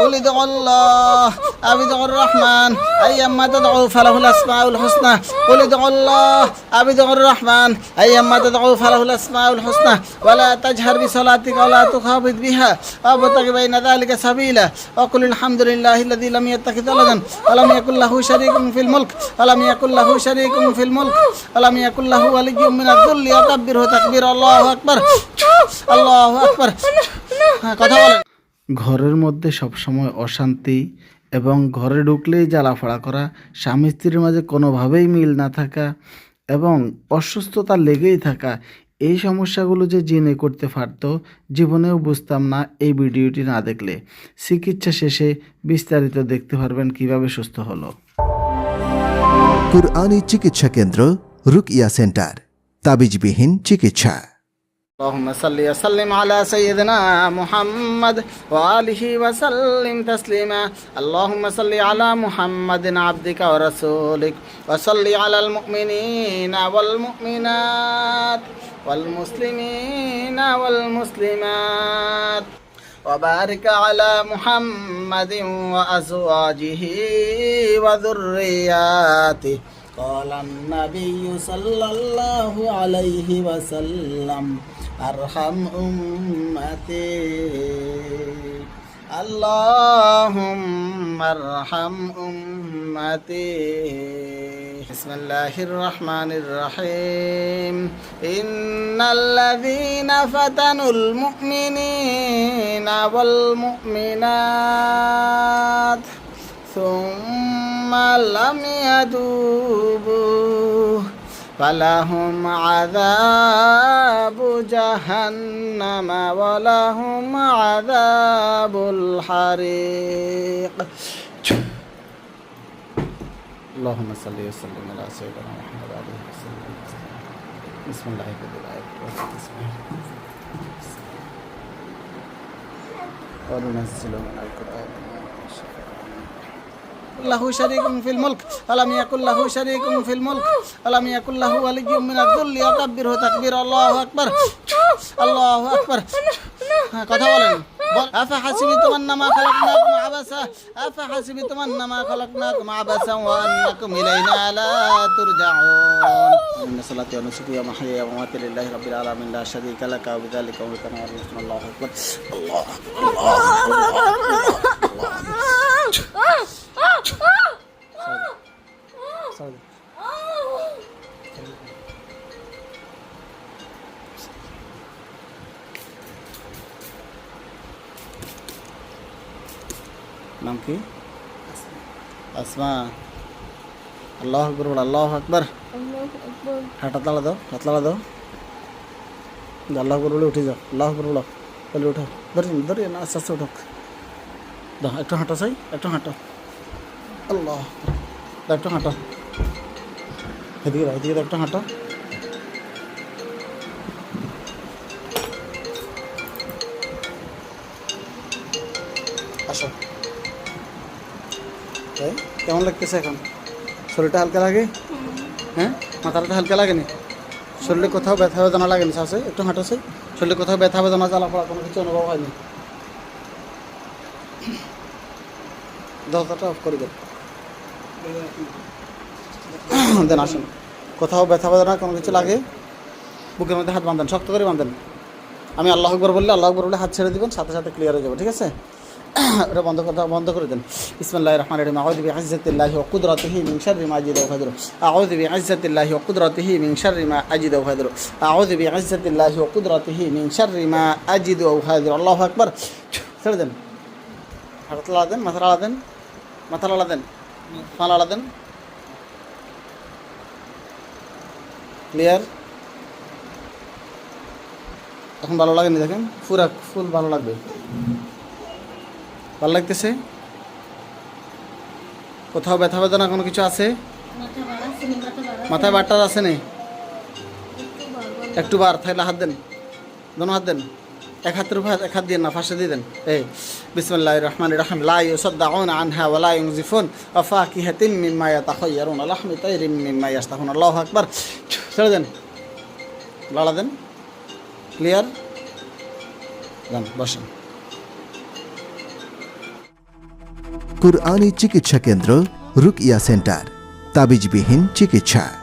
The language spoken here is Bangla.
قل ادعوا الله أو ادعوا الرحمن أيما تدعوا فله الأسماء الحسنى قل ادعوا الله أو ادعوا الرحمن أيما تدعوا فله الأسماء الحسنى ولا تجهر بصلاتك ولا تخافت بها وابتغ بين ذلك سبيلا وقل الحمد لله الذي لم يتخذ ولدا ولم يكن له شريك في الملك ولم يكن له شريك في الملك ولم يكن له ولي من الذل وكبره تكبير الله أكبر الله أكبر হ্যাঁ, কথা বলেন ঘরের মধ্যে সবসময় অশান্তি এবং ঘরে ঢুকলেই জ্বালাফাড়া করা, স্বামী স্ত্রীর মাঝে কোনোভাবেই মিল না থাকা এবং অসুস্থতা লেগেই থাকা, এই সমস্যাগুলো যে জিনে করতে পারতো, জীবনেও বুঝতাম না এই ভিডিওটি না দেখলে। চিকিৎসা শেষে বিস্তারিত দেখতে পারবেন কীভাবে সুস্থ হলো। কুরআনি চিকিৎসা কেন্দ্র রুকিয়া সেন্টার। তাবিজবিহীন চিকিৎসা। اللهم صل وسلم على سيدنا محمد وآله وسلم تسليما. اللهم صل على محمد عبدك ورسولك وصل على المؤمنين والمؤمنات والمسلمين والمسلمات وبارك على محمد وأزواجه وذرياته. قال النبي صلى الله عليه وسلم أرحم أمتي اللهم ارحم أمتي بسم الله الرحمن الرحيم إن الذين فتنوا المؤمنين والمؤمنات ثم لم يتوبوا فلهم عذاب جهنم ولهم عذاب الحريق. اللهم صل وسلم على سيدنا محمد عليه وسلم. بسم الله الرحمن الرحيم. وننزل من القرآن. له شريك في الملك ولم يكن له شريك في الملك ولم يكن له ولي من الذل وكبره تكبير الله اكبر الله اكبر হ্যাঁ, কথা বলেন বল- أفحسبتم أنما خلقناكم عبثا أفحسبتم أنما خلقناكم عبثا وأنكم إلينا لا ترجعون إن صلاتي ونسكي ومحياي ومماتي لله رب العالمين لا شريك لك وبذلك أمرت أنا وأرسل الله أكبر الله Sorry. নাম কি? আসমা। আল্লাহ আকবর আল্লাহ আকবর। হাঁটা তালা দাও হাত তালা দাও। আল্লাহ আকবর বলে উঠে যাও আল্লাহ আকবর বলো। বলে উঠো ধরি ধরি না আস্তে আস্তে উঠোক। দাও একটু হাঁটো চাই একটু হাঁটো। আল্লাহ একটু হাঁটো। এদিকে দাও এদিকে একটু হাঁটো। আসো। এই, কেমন লাগতেছে এখন? শরীরটা হালকা লাগে? হ্যাঁ? মাথাটা হালকা লাগে লাগেনি? শরীরে কোথাও ব্যথা বেদনা লাগেনি শাসে একটু হাঁটাছে শরীরে কোথাও ব্যথা বেদনা জ্বালাপড়া কোনো কিছু অনুভব হয়নি? দরজাটা অফ করে দেন। দেন আসুন। কোথাও ব্যথা বেদনা কোনো কিছু লাগে? বুকের মধ্যে হাত বাঁধেন শক্ত করে বাঁধেন। আমি আল্লাহ আকবর বললে আল্লাহ আকবর বললে হাত ছেড়ে দিবেন সাথে সাথে ক্লিয়ার হয়ে যাবে ঠিক আছে? এটা বন্ধ কথা বন্ধ করে দেন। ইসমাল্লাহ রহমান রহিম। আউযু বিইজ্জাতিল্লাহি ওয়া কুদরাতিহি মিন শাররি মা আজিদু ওয়া ফাদরু আউযু বিইজ্জাতিল্লাহি ওয়া কুদরাতিহি মিন শাররি মা আজিদু ওয়া ফাদরু আউযু বিইজ্জাতিল্লাহি ওয়া কুদরাতিহি মিন শাররি মা আজিদু ওয়া ফাদরু আল্লাহু আকবার। ছেড়ে দেন। হাত লাড়া দেন মাথা লাড়া দেন মাথা লাড়া দেন পা লাড়া দেন। ক্লিয়ার এখন ভালো লাগেনি দেখেন? পুরা ফুল ভালো লাগবে। ভালো লাগতেছে? কোথাও ব্যথা বেদনা কোনো কিছু আছে? মাথায় বাট্টার আছে নেই একটু বার থাকলে হাত দেন। দোনো হাত দেন। এক হাতের উপর এক হাত দিয়ে না, ফাঁসে দিয়ে দেন। এই বিসমুল্লাহ রহমান রহিম। লা ইউসাদ্দাউন আনহা ওয়া লা ইউনজিফুন। ওয়া ফাকিহাতিন মিম্মা ইয়াতাখায়্যারুন ওয়া লাহমি তায়রিন মিম্মা ইয়াস্তাহুন আল্লাহু আকবার। ছেড়ে দেন। লাড়া দেন। ক্লিয়ার? যান বসেন। কুরআনী চিকিৎসা কেন্দ্র রুকিয়া সেন্টার। তাবিজবিহীন চিকিৎসা।